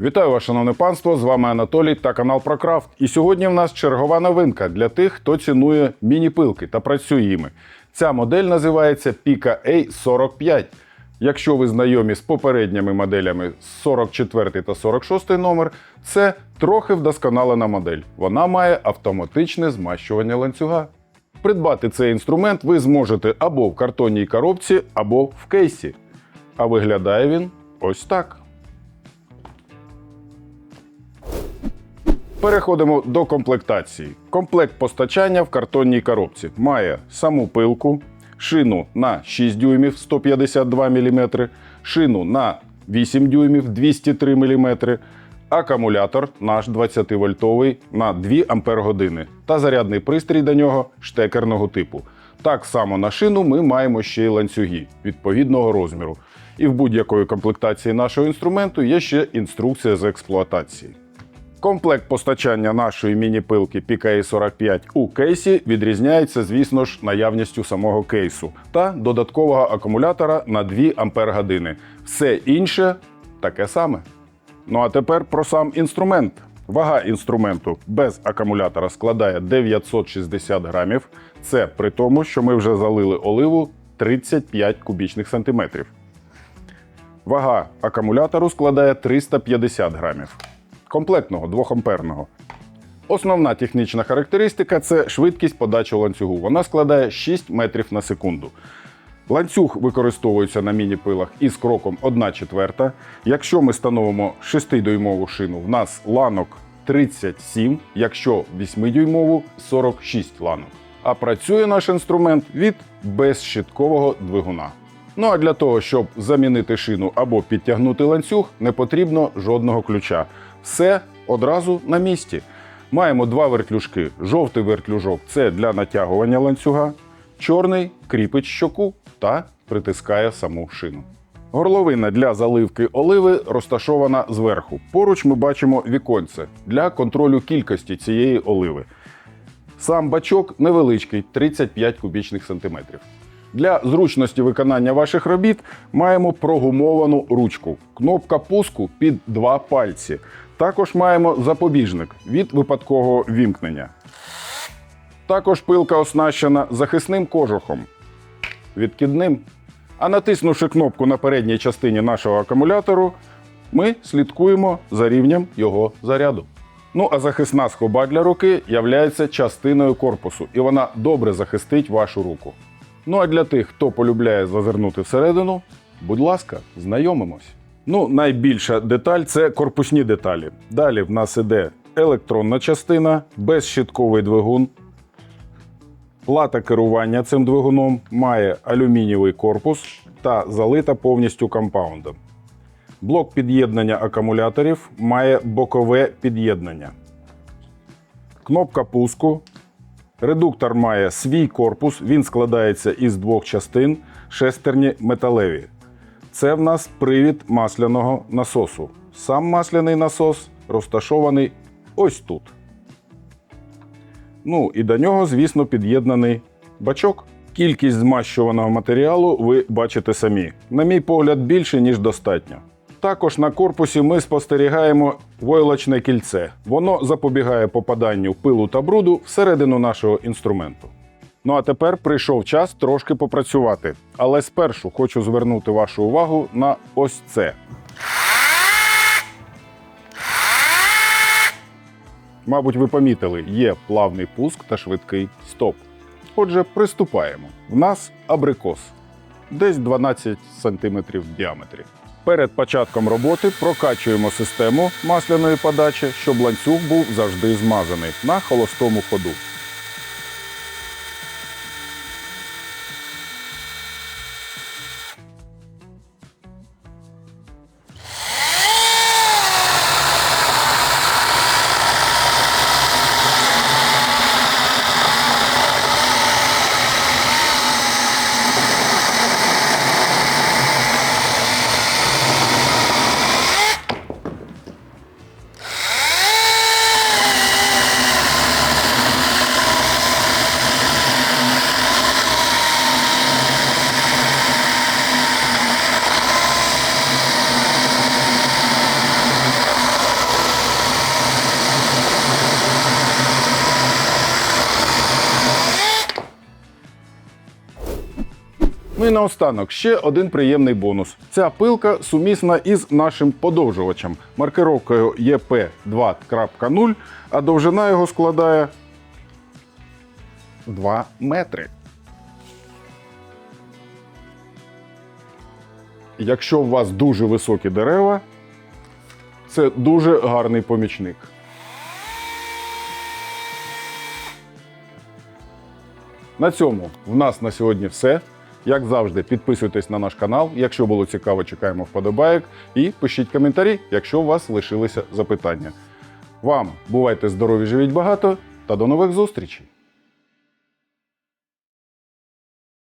Вітаю вас, шановне панство! З вами Анатолій та канал ProCraft. І сьогодні в нас чергова новинка для тих, хто цінує міні-пилки та працює їми. Ця модель називається Pika A45. Якщо ви знайомі з попередніми моделями 44 та 46 номер, це трохи вдосконалена модель. Вона має автоматичне змащування ланцюга. Придбати цей інструмент ви зможете або в картонній коробці, або в кейсі. А виглядає він ось так. Переходимо до комплектації. Комплект постачання в картонній коробці має саму пилку, шину на 6 дюймів 152 мм, шину на 8 дюймів 203 мм, акумулятор наш 20 вольтовий на 2 ампер години та зарядний пристрій до нього штекерного типу. Так само на шину ми маємо ще й ланцюги відповідного розміру. І в будь-якої комплектації нашого інструменту є ще інструкція з експлуатації. Комплект постачання нашої міні-пилки PKA 45 у кейсі відрізняється, звісно ж, наявністю самого кейсу та додаткового акумулятора на 2 Ампер години. Все інше таке саме. Ну а тепер про сам інструмент. Вага інструменту без акумулятора складає 960 грамів. Це при тому, що ми вже залили оливу 35 кубічних сантиметрів. Вага акумулятору складає 350 грамів комплектного 2-амперного. Основна технічна характеристика це швидкість подачі ланцюгу. Вона складає 6 метрів на секунду. Ланцюг використовується на міні-пилах із кроком 1 четверта. Якщо ми становимо 6-дюймову шину, в нас ланок 37, якщо 8-дюймову 46 ланок. А працює наш інструмент від безщиткового двигуна. Ну а для того, щоб замінити шину або підтягнути ланцюг, не потрібно жодного ключа. Все одразу на місці. Маємо два вертлюжки. Жовтий вертлюжок це для натягування ланцюга, чорний кріпить щоку та притискає саму шину. Горловина для заливки оливи розташована зверху. Поруч ми бачимо віконце для контролю кількості цієї оливи. Сам бачок невеличкий 35 кубічних сантиметрів. Для зручності виконання ваших робіт маємо прогумовану ручку. Кнопка пуску під два пальці. Також маємо запобіжник від випадкового вімкнення. Також пилка оснащена захисним кожухом, відкидним. А натиснувши кнопку на передній частині нашого акумулятору, ми слідкуємо за рівнем його заряду. Ну а захисна скоба для руки являється частиною корпусу, і вона добре захистить вашу руку. Ну а для тих, хто полюбляє зазирнути всередину, будь ласка, знайомимось. Ну, найбільша деталь це корпусні деталі. Далі в нас іде електронна частина, безщитковий двигун. Плата керування цим двигуном має алюмінієвий корпус та залита повністю компаундом. Блок під'єднання акумуляторів має бокове під'єднання. Кнопка пуску Редуктор має свій корпус, він складається із двох частин, шестерні металеві. Це в нас привід масляного насосу. Сам масляний насос розташований ось тут. Ну і до нього, звісно, під'єднаний бачок. Кількість змащуваного матеріалу ви бачите самі. На мій погляд, більше, ніж достатньо. Також на корпусі ми спостерігаємо войлочне кільце. Воно запобігає попаданню пилу та бруду всередину нашого інструменту. Ну а тепер прийшов час трошки попрацювати. Але спершу хочу звернути вашу увагу на ось це. Мабуть, ви помітили, є плавний пуск та швидкий стоп. Отже, приступаємо. В нас абрикос десь 12 см в діаметрі. Перед початком роботи прокачуємо систему масляної подачі, щоб ланцюг був завжди змазаний на холостому ходу. І наостанок ще один приємний бонус. Ця пилка сумісна із нашим подовжувачем маркировкою EP2.0, а довжина його складає 2 метри. Якщо у вас дуже високі дерева, це дуже гарний помічник. На цьому в нас на сьогодні все. Як завжди, підписуйтесь на наш канал. Якщо було цікаво, чекаємо вподобайок. І пишіть коментарі, якщо у вас лишилися запитання. Вам бувайте здорові, живіть багато та до нових зустрічей!